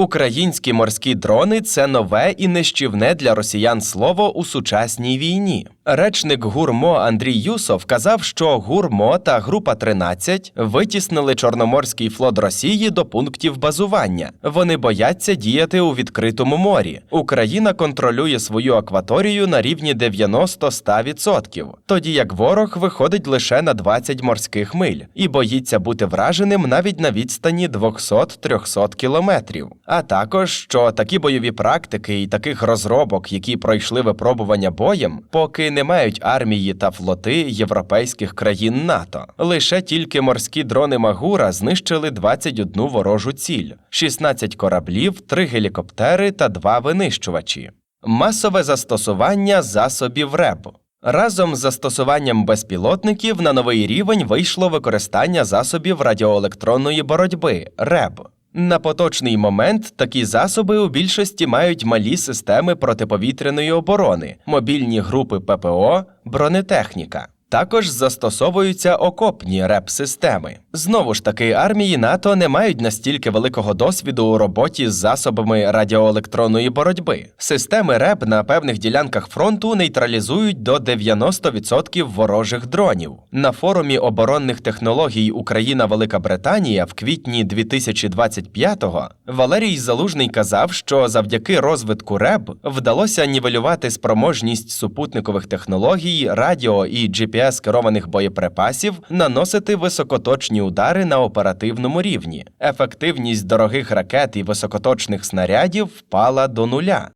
Українські морські дрони це нове і нищівне для росіян слово у сучасній війні. Речник гурмо Андрій Юсов казав, що гурмо та група 13 витіснили Чорноморський флот Росії до пунктів базування. Вони бояться діяти у відкритому морі. Україна контролює свою акваторію на рівні 90-100%, тоді як ворог виходить лише на 20 морських миль і боїться бути враженим навіть на відстані 200-300 кілометрів. А також що такі бойові практики і таких розробок, які пройшли випробування боєм, поки не мають армії та флоти європейських країн НАТО. Лише тільки морські дрони Магура знищили 21 ворожу ціль, 16 кораблів, 3 гелікоптери та 2 винищувачі. Масове застосування засобів РЕБ. Разом з застосуванням безпілотників на новий рівень вийшло використання засобів радіоелектронної боротьби РЕБ. На поточний момент такі засоби у більшості мають малі системи протиповітряної оборони, мобільні групи ППО, бронетехніка. Також застосовуються окопні реп-системи. Знову ж таки, армії НАТО не мають настільки великого досвіду у роботі з засобами радіоелектронної боротьби. Системи РЕП на певних ділянках фронту нейтралізують до 90% ворожих дронів. На форумі оборонних технологій Україна Велика Британія в квітні 2025-го Валерій Залужний казав, що завдяки розвитку РЕБ вдалося нівелювати спроможність супутникових технологій, радіо і GPS керованих боєприпасів наносити високоточні удари на оперативному рівні. Ефективність дорогих ракет і високоточних снарядів впала до нуля.